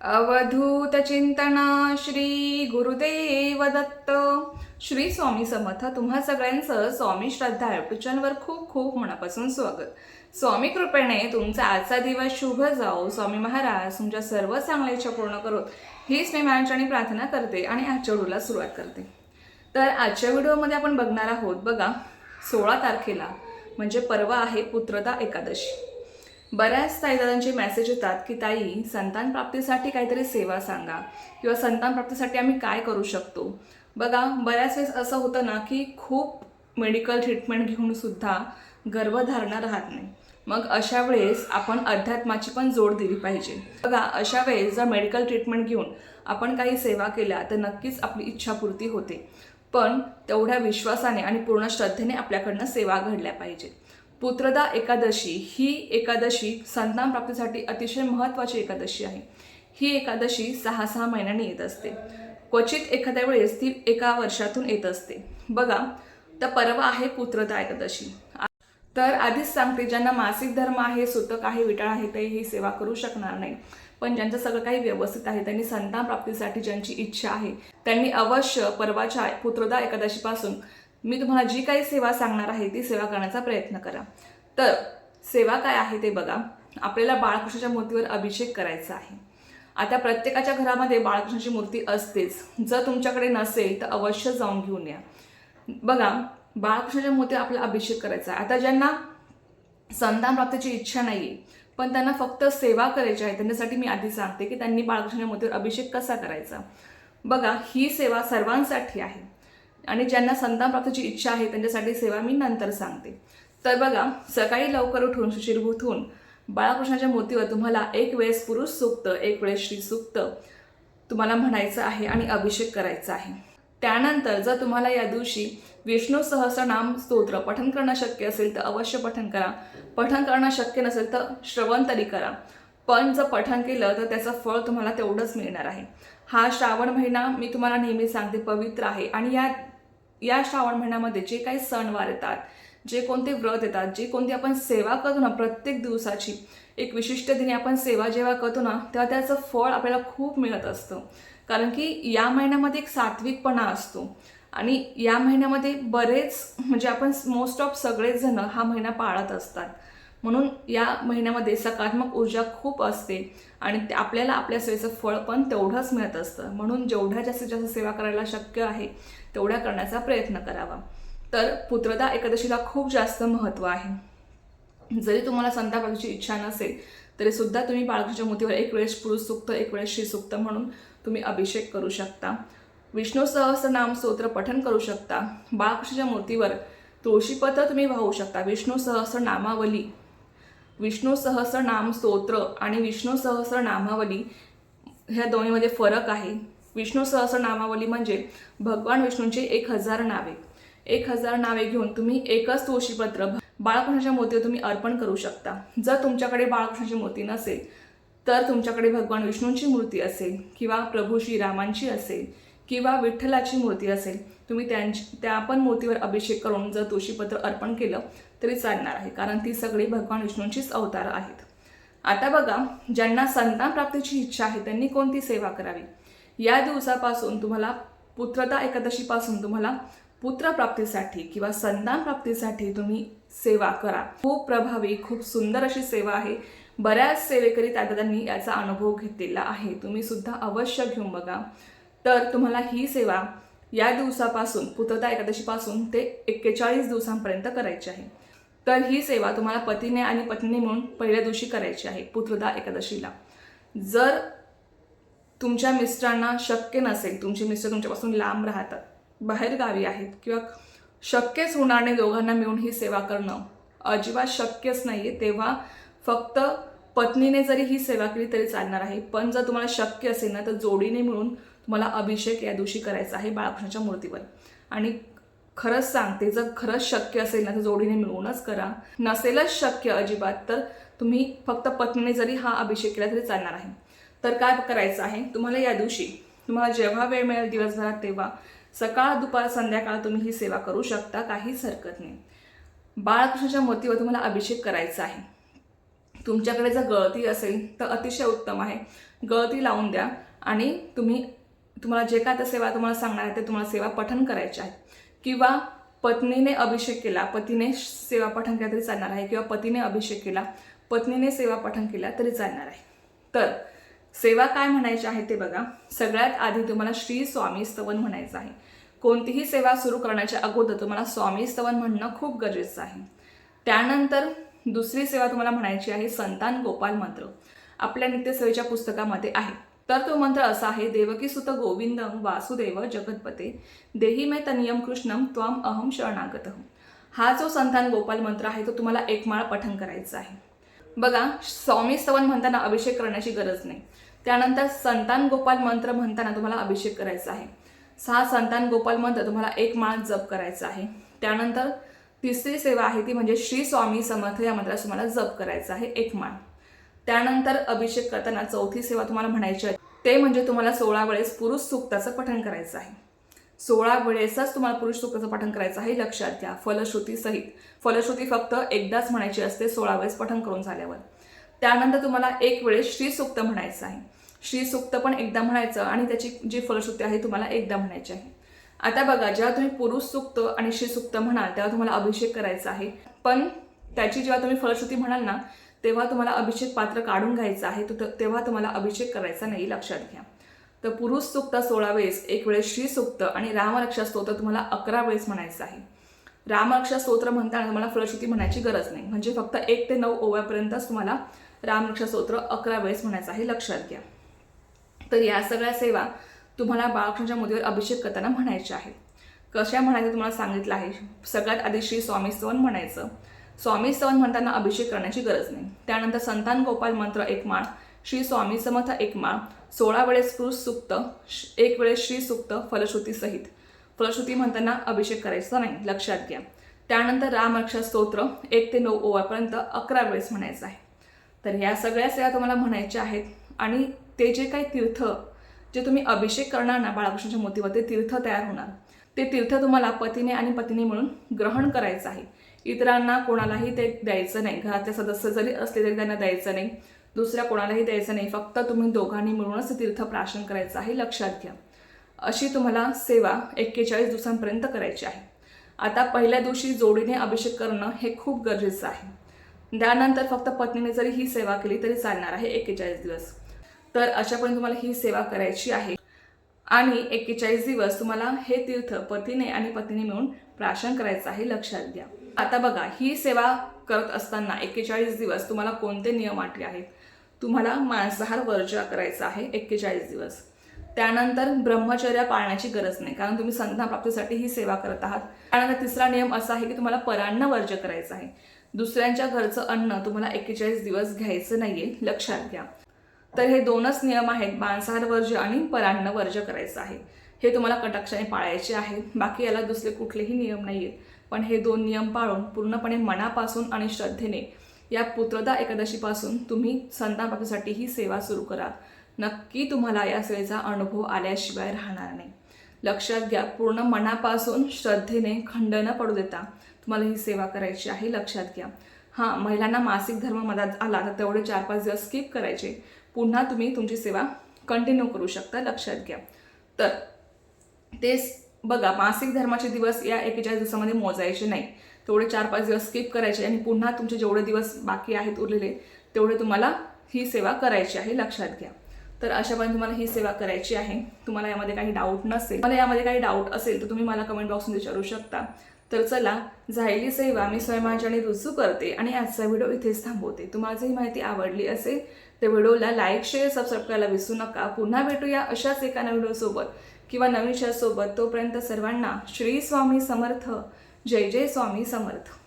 अवधूत चिंतना श्री गुरुदेव दत्त श्री स्वामी समर्थ तुम्हा सगळ्यांचं स्वामी श्रद्धा युट्यूब चॅनलवर खूप खूप मनापासून स्वागत. स्वामी कृपेने तुमचा आजचा दिवस शुभ जाओ. स्वामी महाराज तुमच्या सर्व चांगल्या इच्छा पूर्ण करोत. हीच मी आणि प्रार्थना करते आणि आजच्या व्हिडिओला सुरुवात करते. तर आजच्या व्हिडिओमध्ये आपण बघणार आहोत बघा सोळा तारखेला म्हणजे परवा आहे पुत्रदा एकादशी. बऱ्याच ताईदादांचे मेसेज येतात की ताई संतान प्राप्तीसाठी काहीतरी सेवा सांगा किंवा संतान प्राप्तीसाठी आम्ही काय करू शकतो? बघा बऱ्याच वेळेस असं होतं ना की खूप मेडिकल ट्रीटमेंट घेऊन सुद्धा गर्भधारणा राहत नाही. मग अशा वेळेस आपण अध्यात्माची पण जोड दिली पाहिजे. बघा अशा वेळेस जर मेडिकल ट्रीटमेंट घेऊन आपण काही सेवा केल्या तर नक्कीच आपली इच्छापूर्ती होते. पण तेवढ्या विश्वासाने आणि पूर्ण श्रद्धेने आपल्याकडनं सेवा घडल्या पाहिजे पुत्रदा एकादशी ही एकादशी संतान प्राप्तीसाठी अतिशय महत्त्वाची एकादशी आहे. ही एकादशी सहा सहा महिन्यांनी येत असते. क्वचित एखाद्या वेळेस ती एका वर्षातून येत असते. बघा तर परवा आहे पुत्रदा एकादशी. तर आधीच सांगते ज्यांना मासिक धर्म आहे सुतक आहे विटाळ आहे ते ही सेवा करू शकणार नाही. पण ज्यांचं सगळं काही व्यवस्थित आहे त्यांनी संतान प्राप्तीसाठी ज्यांची इच्छा आहे त्यांनी अवश्य परवाच्या पुत्रदा एकादशीपासून मी तुम्हाला जी काही सेवा सांगणार आहे ती सेवा करण्याचा प्रयत्न करा. तर सेवा काय आहे ते बघा. आपल्याला बाळकृष्णाच्या मूर्तीवर अभिषेक करायचा आहे. आता प्रत्येकाच्या घरामध्ये बाळकृष्णाची मूर्ती असतेच. जर तुमच्याकडे नसेल तर अवश्य जाऊन घेऊन या. बघा बाळकृष्णाच्या मूर्तीवर आपला अभिषेक करायचा आहे. आता ज्यांना संतान प्राप्तीची इच्छा नाही आहे पण त्यांना फक्त सेवा करायची आहे त्यांच्यासाठी मी आधी सांगते की त्यांनी बाळकृष्णाच्या मूर्तीवर अभिषेक कसा करायचा. बघा ही सेवा सर्वांसाठी आहे. आणि ज्यांना संतान प्राप्तीची इच्छा आहे त्यांच्यासाठी सेवा मी नंतर सांगते. तर बघा सकाळी लवकर उठून सुशीरभूत होऊन बाळकृष्णाच्या मूर्तीवर तुम्हाला एक वेळेस पुरुष सूक्त एक वेळेस श्री सुक्त तुम्हाला म्हणायचं आहे आणि अभिषेक करायचा आहे. त्यानंतर जर तुम्हाला या दिवशी विष्णू सहस्रनाम स्तोत्र पठन करणं शक्य असेल तर अवश्य पठन करा. पठन करणं शक्य नसेल तर श्रवण तरी करा. पण जर पठन केलं तर त्याचं फळ तुम्हाला तेवढंच मिळणार आहे. हा श्रावण महिना मी तुम्हाला नेहमी सांगते पवित्र आहे आणि या या श्रावण महिन्यामध्ये जे काही सणवार येतात जे कोणते व्रत येतात जे कोणती आपण सेवा करतो ना प्रत्येक दिवसाची एक विशिष्ट दिनी आपण सेवा जेव्हा करतो ना तेव्हा त्याचं फळ आपल्याला खूप मिळत असतं. कारण की या महिन्यामध्ये एक सात्विकपणा असतो. आणि या महिन्यामध्ये बरेच म्हणजे आपण मोस्ट ऑफ सगळेच जण हा महिना पाळत असतात. म्हणून या महिन्यामध्ये सकारात्मक ऊर्जा खूप असते आणि ते आपल्याला आपल्या सेवेचं फळ पण तेवढंच मिळत असतं. म्हणून जेवढ्या जास्तीत जास्त सेवा करायला शक्य आहे तेवढ्या करण्याचा प्रयत्न करावा. तर पुत्रदा एकादशीला खूप जास्त महत्त्व आहे. जरी तुम्हाला संतापाची इच्छा नसेल तरी सुद्धा तुम्ही बाळकृष्ण मूर्तीवर एक वेळेस पुरुष सुक्त एक वेळेस श्री सुक्त म्हणून तुम्ही अभिषेक करू शकता. विष्णू सहस्रनाम स्तोत्र पठन करू शकता. बाळकृष्णाच्या मूर्तीवर तुळशीपत्र तुम्ही वाहू शकता. विष्णू सहस्र नामावली विष्णू सहस्र नाम स्तोत्र आणि विष्णू सहस्र नामावली ह्या दोन्हीमध्ये फरक आहे. विष्णू सहस्र नामावली म्हणजे भगवान विष्णूंची एक हजार नावे. एक हजार नावे घेऊन तुम्ही एकच तुळशीपत्र बाळकृष्णाच्या मूर्तीवर तुम्ही अर्पण करू शकता. जर तुमच्याकडे बाळकृष्णाची मूर्ती नसेल तर तुमच्याकडे भगवान विष्णूंची मूर्ती असेल किंवा प्रभू श्रीरामांची असेल किंवा विठ्ठलाची मूर्ती असेल तुम्ही त्यांची त्या पण मूर्तीवर अभिषेक करून जर तुळशीपत्र अर्पण केलं तरी चालणार आहे कारण ती सगळी भगवान विष्णूंचीच अवतार आहेत. आता बघा ज्यांना संतान प्राप्तीची इच्छा आहे त्यांनी कोणती सेवा करावी? या दिवसापासून तुम्हाला पुत्रता एकादशीपासून तुम्हाला पुत्रप्राप्तीसाठी किंवा संतान प्राप्तीसाठी तुम्ही सेवा करा. खूप प्रभावी खूप सुंदर अशी सेवा आहे. बऱ्याच सेवेकरी दादांनी याचा अनुभव घेतलेला आहे. तुम्ही सुद्धा अवश्य घेऊन बघा. तर तुम्हाला ही सेवा या दिवसापासून पुत्रता एकादशीपासून ते एक्केचाळीस दिवसांपर्यंत करायची आहे. तर ही सेवा तुम्हाला पतीने आणि पत्नी म्हणून पहिल्या दिवशी करायची आहे पुत्रदा एकादशीला. जर तुमच्या मिस्टरांना शक्य नसेल तुमचे मिस्टर तुमच्यापासून लांब राहतात बाहेर गावी आहेत किंवा शक्यच होणार नाही दोघांना मिळून ही सेवा करणं अजिबात शक्यच नाही आहे तेव्हा फक्त पत्नीने जरी ही सेवा केली तरी चालणार आहे. पण जर तुम्हाला शक्य असेल ना तर जोडीने मिळून तुम्हाला अभिषेक या दिवशी करायचा आहे बाळकृष्णाच्या मूर्तीवर. आणि खरंच सांगते जर खरंच शक्य असेल ना तर जोडीने मिळूनच करा. नसेलच शक्य अजिबात तर तुम्ही फक्त पत्नीने जरी हा अभिषेक केला तरी चालणार आहे. तर काय करायचं आहे? तुम्हाला या दिवशी तुम्हाला जेव्हा वेळ मिळेल दिवसभरात तेव्हा सकाळ दुपार संध्याकाळ तुम्ही ही सेवा करू शकता काहीच हरकत नाही. बाळकृष्णाच्या मूर्तीवर तुम्हाला अभिषेक करायचा आहे. तुमच्याकडे जर गळती असेल तर अतिशय उत्तम आहे. गळती लावून द्या आणि तुम्ही तुम्हाला जे काय त्या सेवा तुम्हाला सांगणार आहे ते तुम्हाला सेवा पठन करायचे आहे. किंवा पत्नीने अभिषेक केला पतीने सेवा पठण केला तरी चालणार आहे किंवा पतीने अभिषेक केला पत्नीने सेवा पठण केला तरी चालणार आहे. तर सेवा काय म्हणायची आहे ते बघा. सगळ्यात आधी तुम्हाला श्री स्वामी स्तवन म्हणायचं आहे. कोणतीही सेवा सुरू करण्याच्या अगोदर तुम्हाला स्वामी स्तवन म्हणणं खूप गरजेचं आहे. त्यानंतर दुसरी सेवा तुम्हाला म्हणायची आहे संतान गोपाल मंत्र. आपल्या नित्यसेवेच्या पुस्तकामध्ये आहे. तर तो मंत्र असा आहे देवकी सुत गोविंदम वासुदेव जगतपते देही मे तनियम कृष्णम त्वम अहम शरणागत. हा जो संतान गोपाल मंत्र आहे तो तुम्हाला एक माळ करायचा आहे. बघा स्वामी स्तवन म्हणताना अभिषेक करण्याची गरज नाही. त्यानंतर संतान गोपाल मंत्र म्हणताना तुम्हाला अभिषेक करायचा आहे. सहा संतान गोपाल मंत्र तुम्हाला एक माळ जप करायचा आहे. त्यानंतर तिसरी सेवा आहे ती म्हणजे श्री स्वामी समर्थ या मंत्रास तुम्हाला जप करायचा आहे एक माळ. त्यानंतर अभिषेक करताना चौथी सेवा तुम्हाला म्हणायची आहे. ते म्हणजे तुम्हाला सोळा वेळेस पुरुष सुक्ताचं पठण करायचं आहे. सोळा वेळेसच तुम्हाला पुरुष सुक्ताचं पठण करायचं आहे लक्षात घ्या. फलश्रुती सहित. फलश्रुती फक्त एकदाच म्हणायची असते सोळा वेळेस पठण करून झाल्यावर. त्यानंतर तुम्हाला एक वेळेस श्री सुक्त म्हणायचं आहे. श्री सुक्त पण एकदा म्हणायचं आणि त्याची जी फलश्रुती आहे तुम्हाला एकदा म्हणायची आहे. आता बघा जेव्हा तुम्ही पुरुष सुक्त आणि श्री सुक्त म्हणाल तेव्हा तुम्हाला अभिषेक करायचा आहे. पण त्याची जेव्हा तुम्ही फलश्रुती म्हणाल ना तेव्हा तुम्हाला अभिषेक पात्र काढून घ्यायचं आहे तर तेव्हा तुम्हाला अभिषेक करायचा नाही लक्षात घ्या. तर पुरुष सुक्त सोळा वेळेस एक वेळेस श्री सुक्त आणि रामरक्षा स्तोत्र तुम्हाला अकरा वेळेस म्हणायचं आहे. रामरक्षा स्तोत्र म्हणताना तुम्हाला फलश्रुती म्हणायची गरज नाही म्हणजे फक्त एक ते नऊ ओव्यापर्यंतच तुम्हाला रामरक्षा स्तोत्र अकरा वेळेस म्हणायचं आहे लक्षात घ्या. तर या सगळ्या सेवा तुम्हाला बाळकृष्णाच्या मुदीवर अभिषेक करताना म्हणायच्या आहेत. कशा म्हणायचं तुम्हाला सांगितलं आहे? सगळ्यात आधी श्री स्वामी स्तवन म्हणायचं. स्वामी स्तवन म्हणताना अभिषेक करण्याची गरज नाही. त्यानंतर संतान गोपाल मंत्र एक माळ श्री स्वामी समर्थ एक माळ सोळा वेळेस पुरुष सुक्त एक वेळेस श्री सुक्त फलश्रुती सहित. फलश्रुती म्हणताना अभिषेक करायचा नाही लक्षात घ्या. त्यानंतर रामरक्षा स्तोत्र एक ते नऊ ओवापर्यंत अकरा वेळेस म्हणायचं आहे. तर ह्या सगळ्या सेवा तुम्हाला म्हणायच्या आहेत आणि ते जे काही तीर्थ जे तुम्ही अभिषेक करणार ना बाळकृष्णाच्या मोतीवर ते तीर्थ तयार होणार. ते तीर्थ तुम्हाला पतीने आणि पत्नी मिळून ग्रहण करायचं आहे. इतरांना कोणालाही ते द्यायचं नाही. घरातले सदस्य जरी असले तरी त्यांना द्यायचं नाही. दुसऱ्या कोणालाही द्यायचं नाही. फक्त तुम्ही दोघांनी मिळूनच ते तीर्थ प्राशन करायचं आहे लक्षात घ्या. अशी तुम्हाला सेवा एक्केचाळीस दिवसांपर्यंत करायची आहे. आता पहिल्या दिवशी जोडीने अभिषेक करणं हे खूप गरजेचं आहे. त्यानंतर फक्त पत्नीने जरी ही सेवा केली तरी चालणार आहे एक्केचाळीस दिवस. तर अशापर्यंत तुम्हाला ही सेवा करायची आहे. आणि एक्केचाळीस दिवस तुम्हाला हे तीर्थ पतीने आणि पत्नीने मिळून प्राशन करायचं आहे लक्षात घ्या. आता बघा ही सेवा करत असताना एक्केचाळीस दिवस तुम्हाला कोणते नियम आटले आहेत? तुम्हाला मांसाहार वर्जा करायचा आहे एक्केचाळीस दिवस. त्यानंतर ब्रह्मचर्य पाळण्याची गरज नाही कारण तुम्ही संतान प्राप्तीसाठी ही सेवा करत आहात. त्यानंतर तिसरा नियम असा आहे की तुम्हाला परान्न वर्ज करायचं आहे. दुसऱ्यांच्या घरचं अन्न तुम्हाला एक्केचाळीस दिवस घ्यायचं नाहीये लक्षात घ्या. तर हे दोनच नियम आहेत मांसाहार वर्ज्य आणि परान्न वर्ज्य करायचं आहे. हे तुम्हाला कटाक्षाने पाळायचे आहेत बाकी याला दुसरे कुठलेही नियम नाही आहेत पण हे दोन नियम पाळून पूर्णपणे मनापासून आणि श्रद्धेने या पुत्रदा एकादशीपासून तुम्ही संतानप्राप्तीसाठी ही सेवा सुरू करा. नक्की तुम्हाला या सेवेचा अनुभव आल्याशिवाय राहणार नाही. लक्षात घ्या पूर्ण मनापासून श्रद्धेने खंड न पडू देता. तुम्हाला ही सेवा करायची आहे लक्षात घ्या. हां महिलांना मासिक धर्म मधात आला तर तेवढे चार पाच दिवस स्किप करायचे. पुन्हा तुम्ही तुमची सेवा कंटिन्यू करू शकता लक्षात घ्या. तर तेच बघा मासिक धर्माचे दिवस या एकेचाळीस दिवसामध्ये मोजायचे नाही. तेवढे चार पाच दिवस स्किप करायचे आणि पुन्हा तुमचे जेवढे दिवस बाकी आहेत उरलेले तेवढे तुम्हाला ही सेवा करायची आहे लक्षात घ्या. तर अशापर्यंत तुम्हाला ही सेवा करायची आहे. तुम्हाला यामध्ये काही डाऊट नसेल. मला यामध्ये काही डाऊट असेल तर तुम्ही मला कमेंट बॉक्समध्ये विचारू शकता. तर चला झायली सेवा मी स्वयंमाचाने रुजू करते आणि आजचा व्हिडिओ इथेच थांबवते. तुम्हाला ही माहिती आवडली असेल तर व्हिडिओला लाईक शेअर सबस्क्राईब करायला विसरू नका. पुन्हा भेटूया अशाच एका नवीन व्हिडिओसोबत किंवा नवीन शेअरसोबत तोपर्यंत सर्वांना श्री स्वामी समर्थ. जय जय स्वामी समर्थ.